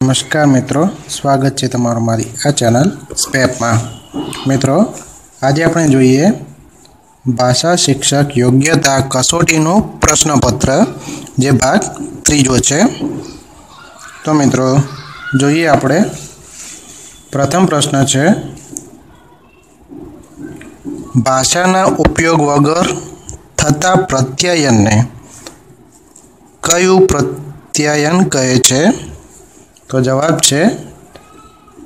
નમસ્કાર મિત્રો, સ્વાગત છે તમારું મારી આ ચેનલ સ્પેપમાં. મિત્રો, આજે આપણે જોઈએ ભાષા શિક્ષક યોગ્યતા કસોટીનું પ્રશ્નપત્ર, જે ભાગ ત્રીજો છે. તો મિત્રો, જોઈએ આપણે. પ્રથમ પ્રશ્ન છે, ભાષાના ઉપયોગ વગર થતા પ્રત્યયનને કયું પ્રત્યયન કહે છે? તો જવાબ છે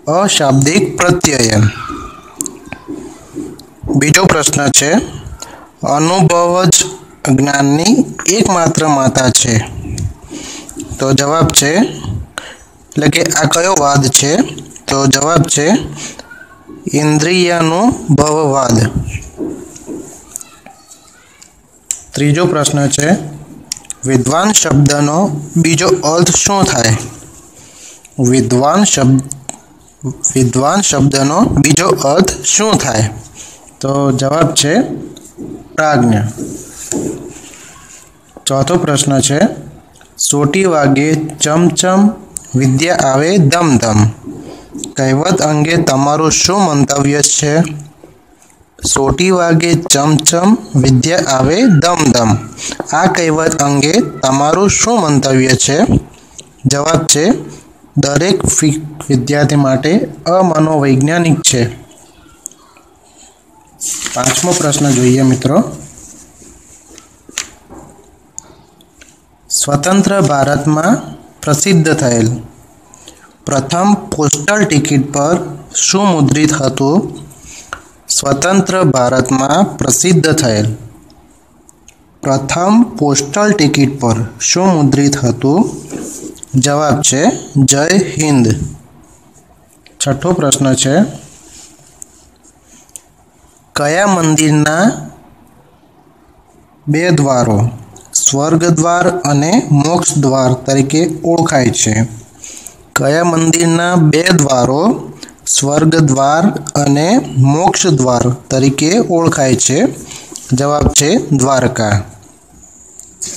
અશાબ્દિક પ્રત્યયન બીજો પ્રશ્ન છે અનુભવ જ જ્ઞાનની એકમાત્ર માતા છે તો જવાબ છે એટલે કે આ કયો વાદ છે? તો જવાબ છે ઇન્દ્રિયનું ભવવાદ ત્રીજો પ્રશ્ન છે, વિદ્વાન શબ્દનો બીજો અર્થ શું થાય? વિદ્વાન શબ્દ, વિદ્વાન શબ્દનો બીજો અર્થ શું થાય? તો જવાબ છે પ્રાજ્ઞ. ચોથો પ્રશ્ન છે, સોટી વાગે ચમચમ વિદ્યા આવે દમ દમ કહેવત અંગે તમારું શું મંતવ્ય છે? સોટી વાગે ચમચમ વિદ્યા આવે દમ દમ આ કહેવત અંગે તમારું શું મંતવ્ય છે? જવાબ છે દરેક વિદ્યાર્થી માટે અમનોવૈજ્ઞાનિક છે. પાંચમો પ્રશ્ન જોઈએ મિત્રો. સ્વતંત્ર ભારતમાં પ્રસિદ્ધ થયેલ પ્રથમ પોસ્ટલ ટિકિટ પર શું મુદ્રિત હતું? સ્વતંત્ર ભારતમાં પ્રસિદ્ધ થયેલ પ્રથમ પોસ્ટલ ટિકિટ પર શું મુદ્રિત હતું? જવાબ છે જય હિન્દ. છઠ્ઠો પ્રશ્ન છે, કયા મંદિરના બે દ્વારો સ્વર્ગ દ્વાર અને મોક્ષ દ્વાર તરીકે ઓળખાય છે? કયા મંદિરના બે દ્વારો સ્વર્ગ દ્વાર અને મોક્ષ દ્વાર તરીકે ઓળખાય છે? જવાબ છે દ્વારકા.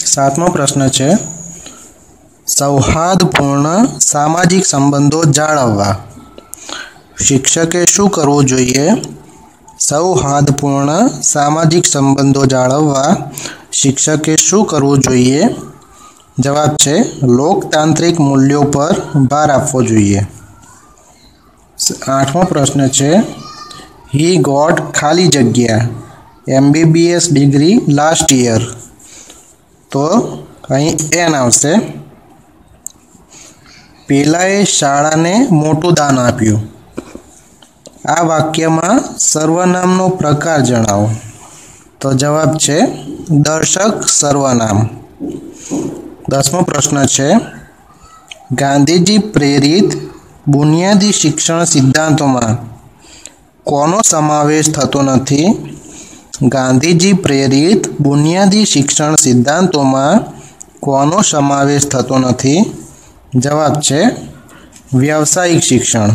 સાતમો પ્રશ્ન છે સૌહાર્દપૂર્ણ સામાજિક સંબંધો જાળવવા શિક્ષકે શું કરવું જોઈએ સૌહાર્દપૂર્ણ સામાજિક સંબંધો જાળવવા શિક્ષકે શું કરવું જોઈએ જવાબ છે લોકતાંત્રિક મૂલ્યો પર ભાર આપવો જોઈએ આઠમો પ્રશ્ન છે હી ગોટ ખાલી જગ્યા એમબીબીએસ ડિગ્રી લાસ્ટ યર તો અહીં એન આવશે પેલાએ શાળાને મોટું દાન આપ્યું. આ વાક્યમાં સર્વનામનો પ્રકાર જણાવો. તો જવાબ છે, દર્શક સર્વનામ. દસમો પ્રશ્ન છે, ગાંધીજી પ્રેરિત બુનિયાદી શિક્ષણ સિદ્ધાંતોમાં કોનો સમાવેશ થતો નથી? ગાંધીજી પ્રેરિત બુનિયાદી શિક્ષણ સિદ્ધાંતોમાં કોનો સમાવેશ થતો નથી? જવાબ છે વ્યવસાયિક શિક્ષણ.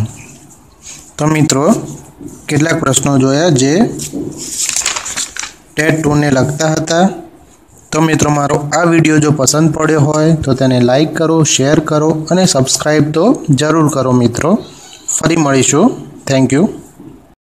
તો મિત્રો, કેટલાક પ્રશ્નો જોયા જે ટેટ ટુને લગતા હતા. તો મિત્રો, મારો આ વીડિયો જો પસંદ પડ્યો હોય, તો તેને લાઈક કરો શેર કરો અને સબસ્ક્રાઈબ તો જરૂર કરો મિત્રો. ફરી મળીશું. Thank you